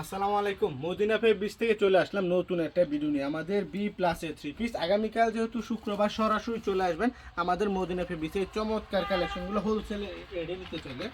আসসালামু আলাইকুম। Medina beach থেকে চলে আসলাম নতুন একটা ভিডিও নিয়ে। আমাদের বি প্লাসের থ্রি পিস আগামীকাল যেহেতু শুক্রবার সরাসরি চলে আসবেন, আমাদের মদিনা বিচের চমৎকার কালেকশনগুলো হোলসেলে রেডি নিতে চলে।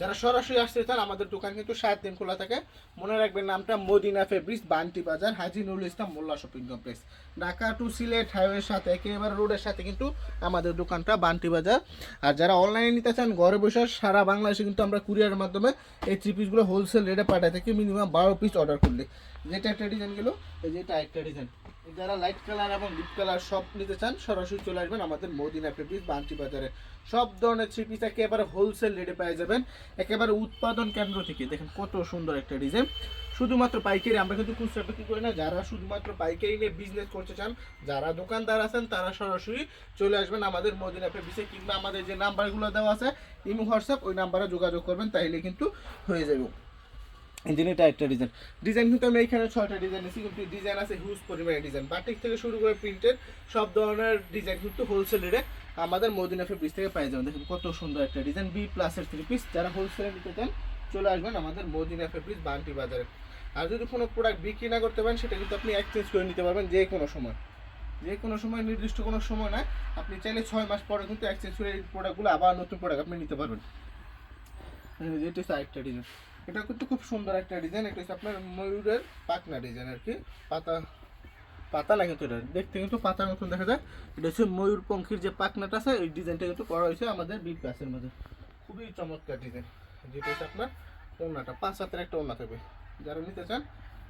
যারা সরাসরি আসতে চান আমাদের দোকান কিন্তু সাত দিন খোলা থাকে। মনে রাখবেন নামটা Madina fabrics Banti Bazar, Haji Nurul Islam, Molla shopping complex. Dhaka to Sylhet হাইওয়ের সাথে, একেবারে রোডের সাথে কিন্তু আমাদের দোকানটা বান্টি বাজার। আর যারা অনলাইনে নিতে চান, ঘরে বসে সারা বাংলাদেশে কিন্তু আমরা কুরিয়ারের মাধ্যমে এই থ্রি পিসগুলো হোলসেল রেটে পাঠাই থাকি মিনিমাম বারো পিস অর্ডার করলে। যেটা একটা ডিজাইন গেলো যেটা একটা ডিজাইন যারা লাইট কালার এবং ডিপ কালার সব নিতে চান, সরাসরি চলে আসবেন আমাদের মদিনা ফেব্রিক বান্টি বাজারে। সব ধরনের থ্রি পিস একেবারে হোলসেল রেটে পেয়ে যাবেন। একেবারে উৎপাদন কেন্দ্র থেকে। দেখেন কত সুন্দর একটা ডিজাইন শুধুমাত্র পাইকারি, আমরা কিন্তু খুচরা বিক্রি করি না। যারা শুধুমাত্র পাইকারি নিয়ে বিজনেস করতে চান, যারা দোকানদার আছেন, তারা সরাসরি চলে আসবেন আমাদের মদিনা ফেব্রিক্সে কিংবা আমাদের যে নাম্বারগুলো দেওয়া আছে, ইমো হোয়াটসঅ্যাপ, ওই নাম্বারে যোগাযোগ করবেন, তাইলে কিন্তু হয়ে যাবে। ইঞ্জিনিয়ারটা একটা ডিজাইন ডিজাইন কিন্তু আমি এখানে ছয়টা ডিজাইন নিয়েছি কিন্তু ডিজাইন আছে হিউজ পরিমাণে ডিজাইন বাটিক থেকে শুরু করে প্রিন্টের সব ধরনের ডিজাইন কিন্তু হোলসেল আমাদের মদিনা ফেব্রিক্স থেকে পাই যাবেন দেখুন কত সুন্দর একটা ডিজাইন বি প্লাসের থ্রি পিস যারা হোলসেলে নিতে চান, চলে আসবেন আমাদের মদিনা ফেব্রিক্স বান্টি বাজারে। আর যদি কোনো প্রোডাক্ট বিক্রি না করতে পারেন, সেটা কিন্তু আপনি এক্সচেঞ্জ করে নিতে পারবেন যে কোনো সময়। যে কোনো সময়, নির্দিষ্ট কোনো সময় নয় আপনি চাইলে ছয় মাস পরে কিন্তু এক্সচেঞ্জ করে এই প্রোডাক্টগুলো আবার নতুন প্রোডাক্ট আপনি নিতে পারবেন। এটা হচ্ছে আরেকটা ডিজাইন এটা কিন্তু খুব সুন্দর একটা ডিজাইন এটা হচ্ছে আপনার ময়ূরের পাকনা ডিজাইন আর কি। পাতা পাতা লাগে তো এটা, দেখতে কিন্তু পাতার মতন দেখা যায়। এটা হচ্ছে ময়ূর পঙ্খির যে পাকনাটা আছে ওই ডিজাইনটা কিন্তু করা হয়েছে আমাদের বি প্লাসের মধ্যে। খুবই চমৎকার ডিজাইন যেটা হচ্ছে আপনার ওনাটা পাঁচ হাতের একটা ওনা থাকবে। যারা নিতে চান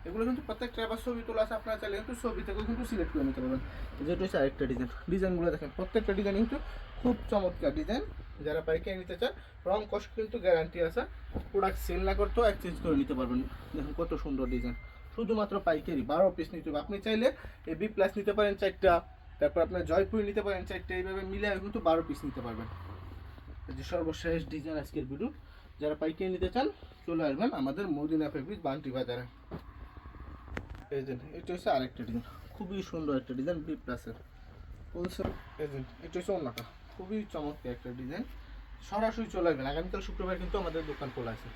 এগুলো কিন্তু প্রত্যেকটা আবার ছবি তোলা আছে, আপনারা চাইলে কিন্তু ছবি থেকেও কিন্তু সিলেক্ট করে নিতে পারবেন। যেটা হচ্ছে আরেকটা ডিজাইন ডিজাইনগুলো দেখেন, প্রত্যেকটা ডিজাইন কিন্তু খুব চমৎকার ডিজাইন যারা পাইকারি নিতে চান, রং কষ্ট কিন্তু গ্যারান্টি আছে। প্রোডাক্ট সেল না করতেও এক্সচেঞ্জ করে নিতে পারবেন। দেখুন কত সুন্দর ডিজাইন শুধুমাত্র পাইকারি, বারো পিস নিতে হবে। আপনি চাইলে এ বি প্লাস নিতে পারেন চারটা, তারপর আপনার জয়পুর নিতে পারেন চারটা, এইভাবে মিলে কিন্তু বারো পিস নিতে পারবেন। যে সর্বশেষ ডিজাইন আজকের ভিডিও যারা পাইকারি নিতে চান, চলে আসবেন আমাদের মদিনা ফেব্রিক বান্টি বাজারে। এই এটা হচ্ছে আরেকটা ডিজাইন খুবই সুন্দর একটা ডিজাইন বি প্লাসের যে, এটা হচ্ছে অন্যটা খুবই চমৎকার একটা ডিজাইন সরাসরি চলে আসবেন। আগামীকাল শুক্রবার কিন্তু আমাদের দোকান খোলা আছে।